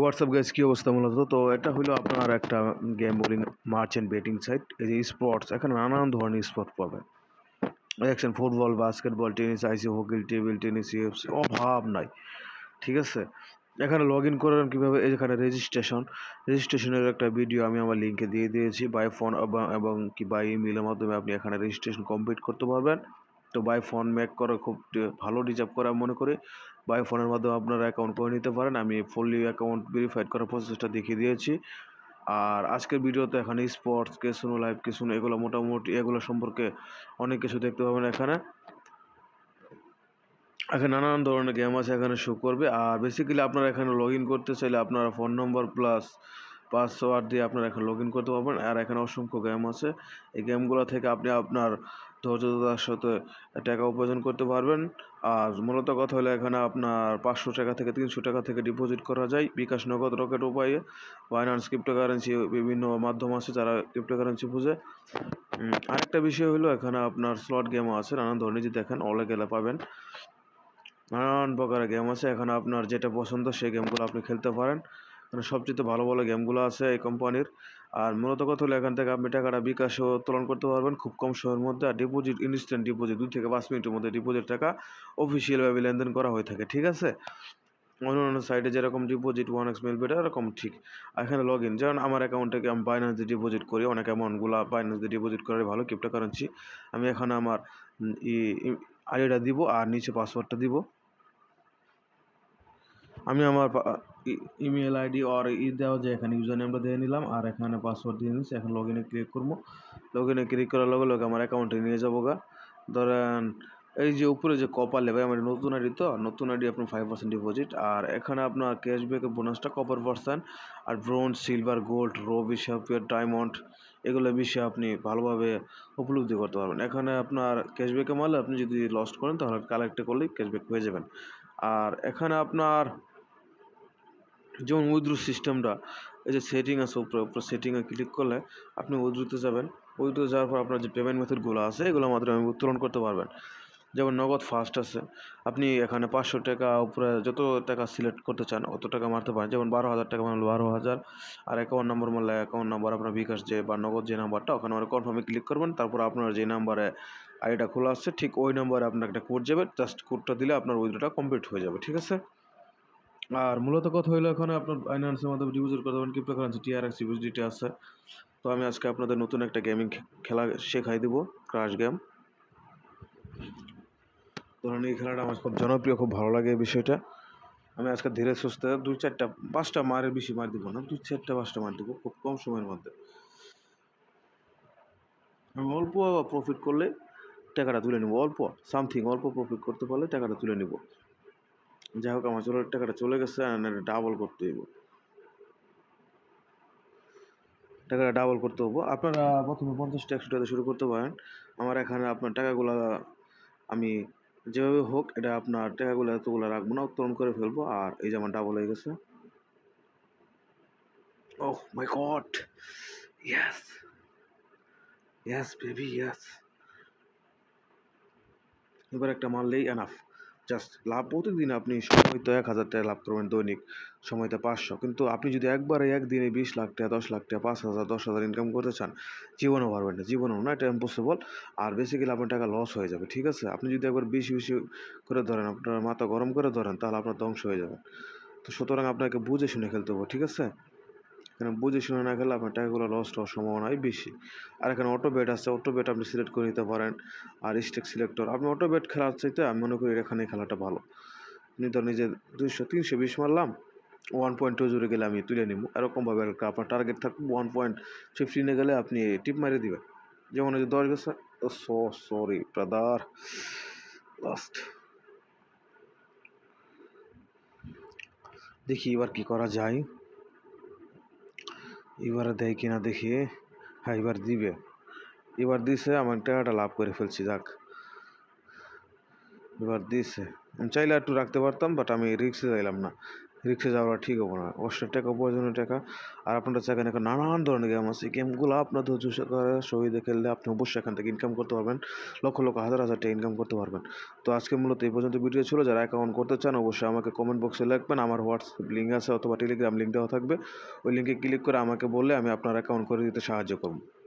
WhatsApp guys কী অবস্থা মূলত তো? এটা হলো আপনার একটা game bowling merchant betting site এই যে স্পোর্টস এখানে নানান ধরনের স্পোর্ট পাবেন। দেখছেন football basketball tennis ice hockey table tennis UFC অভাব নাই। ঠিক আছে? এখানে লগ ইন করেন কীভাবে? এখানে রেজিস্ট্রেশন রেজিস্ট্রেশনের একটা ভিডিও আমি আমার লিঙ্কে দিয়ে দিয়েছি। বাই ফোন এবং কি বাই ইমেলের মাধ্যমে আপনি এখানে রেজিস্ট্রেশন কমপ্লিট করতে পারবেন। তো বাই ফোন মেক করা খুব ভালো রিজার্ভ করা মনে করি। বাই ফোনের মাধ্যমে আপনারা অ্যাকাউন্ট করে নিতে পারেন। আমি ফুললি অ্যাকাউন্ট ভেরিফাইড করার প্রসেসটা দেখিয়ে দিয়েছি। আর আজকের ভিডিওতে এখানে স্পোর্টস কেসুনো লাইভ কেসুনো এগুলো মোটামুটি, এগুলো সম্পর্কে অনেক কিছু দেখতে পাবেন এখানে। এখানে নানান ধরনের গেম আছে এখানে শো করবে। আর বেসিক্যালি আপনারা এখানে লগ করতে চাইলে আপনারা ফোন নম্বর প্লাস পাসওয়ার্ড দিয়ে আপনারা এখানে লগ ইন করতে পারবেন। আর এখানে অসংখ্য গেম আছে। এই গেমগুলো থেকে আপনি আপনার ধৈর্যতার সাথে টাকা উপার্জন করতে পারবেন। আর মূলত কথা হলো এখানে আপনার পাঁচশো টাকা থেকে তিনশো টাকা থেকে ডিপোজিট করা যায়। বিকাশ নগদ রকেট উপায়ে বাইনান্স ক্রিপ্টোকারেন্সি বিভিন্ন মাধ্যম আছে যারা ক্রিপ্টোকারেন্সি বুঝে। আরেকটা বিষয় হলো এখানে আপনার স্লট গেমও আছে। নানান ধরনের যে দেখেন, অলে গেলে পাবেন। নানান প্রকারের গেম আছে। এখানে আপনার যেটা পছন্দ সেই গেমগুলো আপনি খেলতে পারেন। এখানে সবচেয়ে ভালো ভালো গেমগুলো আছে এই কোম্পানির। আর মূলত কথা হলো এখান থেকে আপনি টাকাটা বিকাশও উত্তোলন করতে পারবেন খুব কম সময়ের মধ্যে। আর ডিপোজিট ইনস্ট্যান্ট ডিপোজিট দুই থেকে পাঁচ মিনিটের মধ্যে ডিপোজিট টাকা অফিসিয়ালভাবে লেনদেন করা হয়ে থাকে, ঠিক আছে? অন্য অন্য সাইটে যেরকম ডিপোজিট ওয়ান এক্স মেল বেটা এরকম ঠিক। এখানে লগ ইন যেমন আমার অ্যাকাউন্ট থেকে আমি বাইন্যান্স দিয়ে ডিপোজিট করি, অনেক অ্যামাউন্টগুলো বাইন্যান্স দিয়ে ডিপোজিট করে ভালো ক্রিপ্টো কারেন্সি আমি এখানে আমার আইডিটা দিব আর নিচে পাসওয়ার্ডটা দিব। আমি আমার ইমেল আইডি আর ই দেওয়া যায়, এখানে ইউজার নেমটা দিয়ে নিলাম, আর এখানে পাসওয়ার্ড দিয়ে নিচ্ছি, এখন লগ ইনে ক্লিক করব। লগ ইনে ক্লিক করার লগে লগে আমার অ্যাকাউন্টে নিয়ে যাব গা। ধরেন, এই যে উপরে যে কপার লেবে আমার নতুন আইডি তো, নতুন আইডি আপনার ফাইভ পার্সেন্ট ডিপোজিট আর এখানে আপনার ক্যাশব্যাকের বোনাসটা কপার পার্সেন্ট আর bronze silver gold ruby sapphire diamond এগুলো বিষয়ে আপনি ভালোভাবে উপলব্ধি করতে পারবেন। এখানে আপনার ক্যাশব্যাকে মারলে আপনি যদি লস্ট করেন, তাহলে কালেক্টে করলেই ক্যাশব্যাক পেয়ে যাবেন। আর এখানে আপনার যেমন উইথড্র সিস্টেমটা এই যে সেটিং আছে উপরে উপরে সেটিংয়ে ক্লিক করলে আপনি উইথড্রতে যাবেন। উইদ্রুতে যাওয়ার পর আপনার যে পেমেন্ট মেথডগুলো আছে এগুলোর মাধ্যমে উত্তোলন করতে পারবেন। যেমন নগদ ফার্স্ট আছে, আপনি এখানে পাঁচশো টাকা উপরে যত টাকা সিলেক্ট করতে চান, অত টাকা মারতে পারেন। যেমন বারো হাজার টাকা মারলে বারো হাজার, আর অ্যাকাউন্ট নাম্বার মারলে অ্যাকাউন্ট নাম্বার আপনার বিকাশ যে বা নগদ যে নাম্বারটা ওখানে আমার কনফার্মে ক্লিক করবেন। তারপর আপনার যে নাম্বারে আইডিটা খোলা আছে, ঠিক ওই নাম্বারে আপনার একটা কোড যাবে। জাস্ট কোডটা দিলে আপনার উইথড্রটা কমপ্লিট হয়ে যাবে, ঠিক আছে? আর মূলত কথা হলো এখানে আপনার ফাইন্যান্সের মাধ্যমে ডিপোজিট করতে পারেন ক্রিপ্টো কারেন্সি টিআরএক্স ইউএসডিটি আছে তো আমি আজকে আপনাদের নতুন একটা গেমিং খেলা শেখাই দিব ক্রাশ গেম ধরুন এই খেলাটা আমার খুব জনপ্রিয়, খুব ভালো লাগে এই বিষয়টা। আমি আজকে ধীরে সুস্থে দুই চারটা, পাঁচটা মারের বেশি মার দিব না, দুই চারটা, পাঁচটা মার দিব, খুব কম সময়ের মধ্যে। আমি অল্প প্রফিট করলে টাকাটা তুলে নেব, অল্প সামথিং অল্প প্রফিট করতে পারলে টাকাটা তুলে নেব। যাই হোক, আমার চলে টাকাটা চলে গেছে ডাবল করতে হইব। টাকাটা ডাবল করতে হব আপনারা প্রথমে পঞ্চাশ টাকা একশো টাকা শুরু করতে পারেন। আমার এখানে আপনার টাকাগুলো আমি যেভাবে হোক, এটা আপনার টাকাগুলো এতগুলো রাখব না, উত্তোলন করে ফেলব। আর এই যে আমার ডাবল হয়ে গেছে। ওহ my god yes yes baby yes এবার একটা মারলেই এনাফ জাস্ট লাভ প্রতিদিন আপনি সময়তে এক হাজার টাকা লাভ করবেন দৈনিক সময়তে পাঁচশো। কিন্তু আপনি যদি একবারে একদিনে বিশ লাখ টাকা, দশ লাখ টাকা, পাঁচ হাজার, দশ হাজার ইনকাম করতে চান, জীবনও পারবেন না, জীবনেও না, এটা ইম্পসিবল আর বেসিক্যালি আপনার টাকা লস হয়ে যাবে, ঠিক আছে? আপনি যদি একবার বেশি বেশি করে ধরেন, আপনার মাথা গরম করে ধরেন, তাহলে আপনার ধ্বংস হয়ে যাবে। তো সুতরাং আপনাকে বুঝে শুনে খেলতে হবে, ঠিক আছে? এখানে বুঝে শুনে না খেলে আপনার টাকাগুলো লস হওয়ার সম্ভাবনাই বেশি। আর এখানে অটো বেট আছে অটো বেট আপনি সিলেক্ট করে নিতে পারেন। আর স্টেক সিলেক্টর আপনি অটো বেট খেলার চাইতে আমি মনে করি এখানে খেলাটা ভালো। আপনি ধর নিজে দুইশো, তিনশো, বিশ মারলাম ওয়ান পয়েন্ট টু জুড়ে গেলে আমি তুলে নিব। এরকমভাবে আপনার টার্গেট থাকবে ওয়ান পয়েন্ট ফিফটিনে গেলে আপনি টিপ মারিয়ে দিবেন। যেমন এই যে দশ গেছে সো সরি ব্রাদার লাস্ট দেখি এবার কি করা যায়। এবারে দেয় কিনা দেখি হ্যাঁ এবার দিবে। এবার দিছে, আমার টাকাটা লাভ করে ফেলছি, যাক। এবার দিছে। আমি চাইলে একটু রাখতে পারতাম বাট আমি রিক্সে চাইলাম না। রিক্সে যাওয়া ঠিক হব না। কষ্টের টাকা প্রয়োজনীয় টাকা। আর আপনারা চাইবেন এখন নানান ধরনের গেম আছে। গেমগুলো আপনার ধৈর্য সহকারে সহিদে খেললে আপনি অবশ্যই এখান থেকে ইনকাম করতে পারবেন। লক্ষ লক্ষ হাজার হাজার টাকা ইনকাম করতে পারবেন। তো আজকে মূলত এই পর্যন্ত ভিডিও ছিল। যারা অ্যাকাউন্ট করতে চান, অবশ্যই আমাকে কমেন্ট বক্সে লিখবেন। আমার হোয়াটসঅ্যাপ লিঙ্ক আছে অথবা টেলিগ্রাম লিঙ্ক দেওয়া থাকবে। ওই লিঙ্কে ক্লিক করে আমাকে বললে আমি আপনার অ্যাকাউন্ট করে দিতে সাহায্য করব।